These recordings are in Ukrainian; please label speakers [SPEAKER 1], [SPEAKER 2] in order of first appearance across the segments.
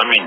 [SPEAKER 1] Амінь.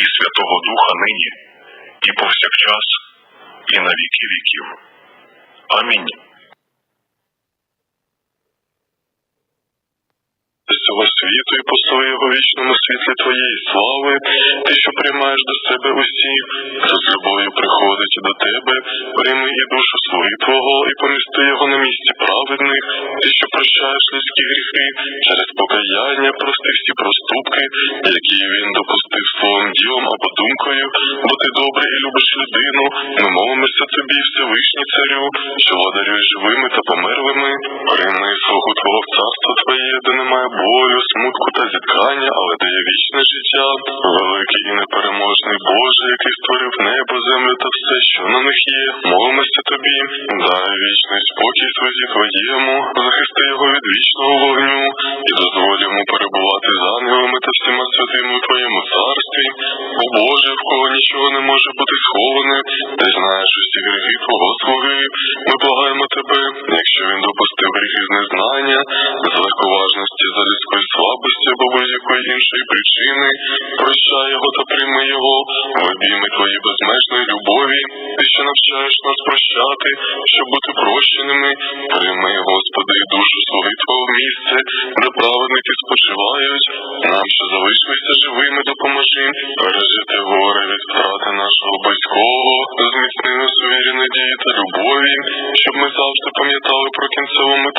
[SPEAKER 1] і Святого Духа нині, і повсякчас, і на віки віків. Амінь.
[SPEAKER 2] з цього світу і послуги у вічному світлі твоєї слави, ти, що приймаєш до себе усіх, хто приходить до тебе, прийми і душу свою твого, і помісти його на місці праведних, ти, що прощаєш людські гріхи, через покаяння прости всі проступки, які він допустив своїм ділом або думкою, бо ти добрий і любиш людину, ми молимося тобі, Всевишній царю, що владарюєш живими та померлими, прийми слугу твого в царство твоє, де немає болю, смутку та зіткання, але дає вічне життя, великий і непереможний Боже, який створив небо, землю та все, що на них є. Молимося тобі, дай вічний спокій святі твоєму, захисти його від вічного вогню, і дозволь йому перебувати з ангелами та всіма святими у твоєму царстві. О Боже, в кого нічого не може бути сховане, ти знаєш усі гріхи твого слуги. Ми благаємо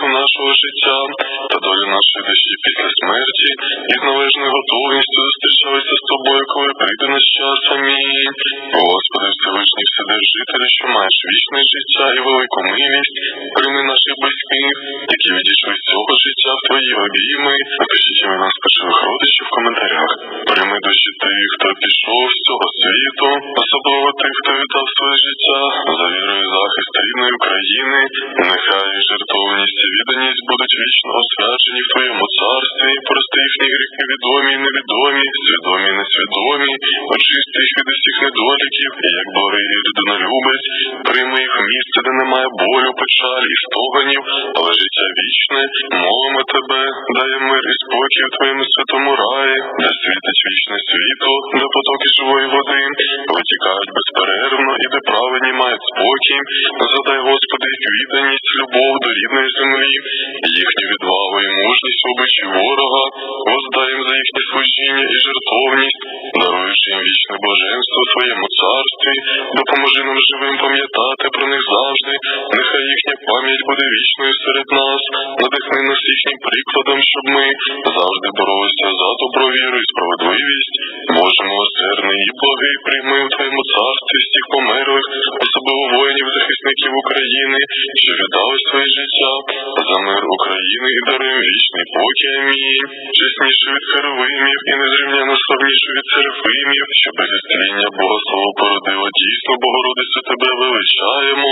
[SPEAKER 2] кінцеву нашого життя та долю нашої душі після смерті і з належною готовністю зустрічалися з тобою, коли прийде наш час. Амінь. Господи, Всевишній Вседержителю, що маєш вічне життя і велику милість, прийми наших близьких, які відійшли з цього життя в твої обійми. Напишіть імена спочилих родичів в коментарях. Прийми душі тих, хто пішов з цього світу, особливо тих, хто віддав своє життя за вірою захист рідної України. Нехай жертовність відданість будуть вічно освячені в твоєму царстві. Прости їхні гріхи відомі і невідомі, свідомі і несвідомі, очисти їх від усіх недоліків, і як благий і людинолюбець, прийми їх місце, де немає болю, печаль і стоганів, але життя вічне. Молимо тебе, дай мир і спокій у твоєму святому раї, де світить вічне світло, де потоки живої води витікають безперервно і де праведні мають спокій. Задай, Господи, відданість, любов до рідної землі, їхню відвагу і мужність в обличчі ворога, воздай їм за їхнє служіння і жертовність, даруючи їм вічне блаженство в твоєму царстві, допоможи нам живим пам'ятати про них завжди. Нехай їхня пам'ять буде вічною серед нас. Надихни нас їхнім прикладом, щоб ми завжди боролися за добро віру і справедливість. Боже милосердний і благий, прийми у твоєму царстві всіх померлих, захисників України, що віддали своє життя за мир України і даруємо вічний покій. Амінь. Чесніше від херовимів і незрівняно славніше від серафимів, що без істління Бога слово породило дійсно, Богородицю тебе величаємо.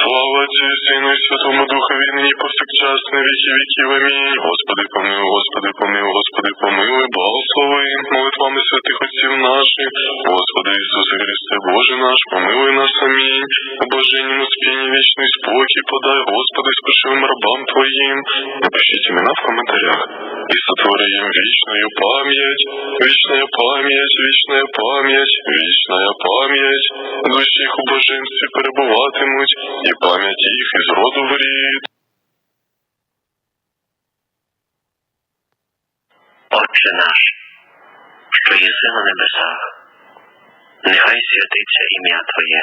[SPEAKER 2] Слава Отцю Сину і Святому Духові, нині повсякчас на віки віків. Амінь. Господи, помилуй, Господи, помилуй, Господи, помилуй, благослови молитвами святих отців наших. Господи Ісусе Христе, Боже наш, помилуй нас, амінь. У блаженному спінні вічний спокій подай, Господи, спошивим рабам Твоїм. Напишіть імена в коментарях. І сотворим вічною пам'ять, вічная пам'ять, вічная пам'ять, вічная пам'ять. Душі їх у блаженстві перебуватимуть, і пам'ять їх із роду в.
[SPEAKER 3] Отче наш, що єси на небесах, нехай святиться ім'я Твоє,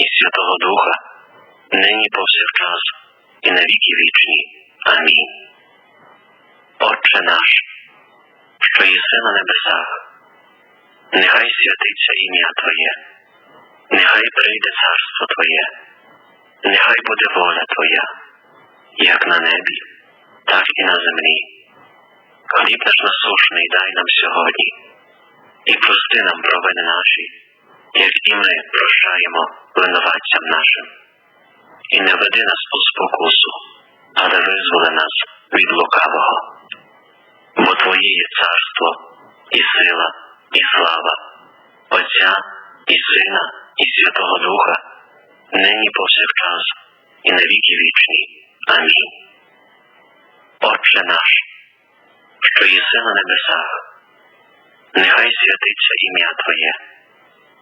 [SPEAKER 3] і Святого Духа, нині повсякчас, і на віки вічні. Амінь. Отче наш, що єси на небесах, нехай святиться ім'я Твоє, нехай прийде царство Твоє, нехай буде воля Твоя, як на небі, так і на землі. Хліб наш насушний дай нам сьогодні, і прости нам провини наші, як і ми прощаємо винуватцям нашим. І не веди нас у спокусу, але визволи нас від лукавого. Бо Твоє є царство, і сила, і слава, Отця і Сина, і Святого Духа, нині повсякчас, і на віки вічні. Амінь. Отче наш, що єси на небесах, нехай святиться ім'я Твоє,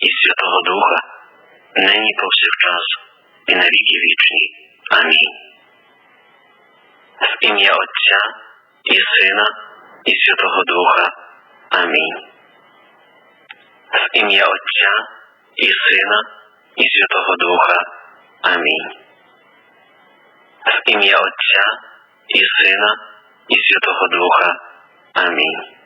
[SPEAKER 3] і Святого Духа, нині повсякчас, і на віки вічні. Амінь. В ім'я Отця і Сина, і Святого Духа. Амінь. В ім'я Отця і Сина, і Святого Духа. Амінь. В ім'я Отця і Сина, і Святого Духа. Амінь.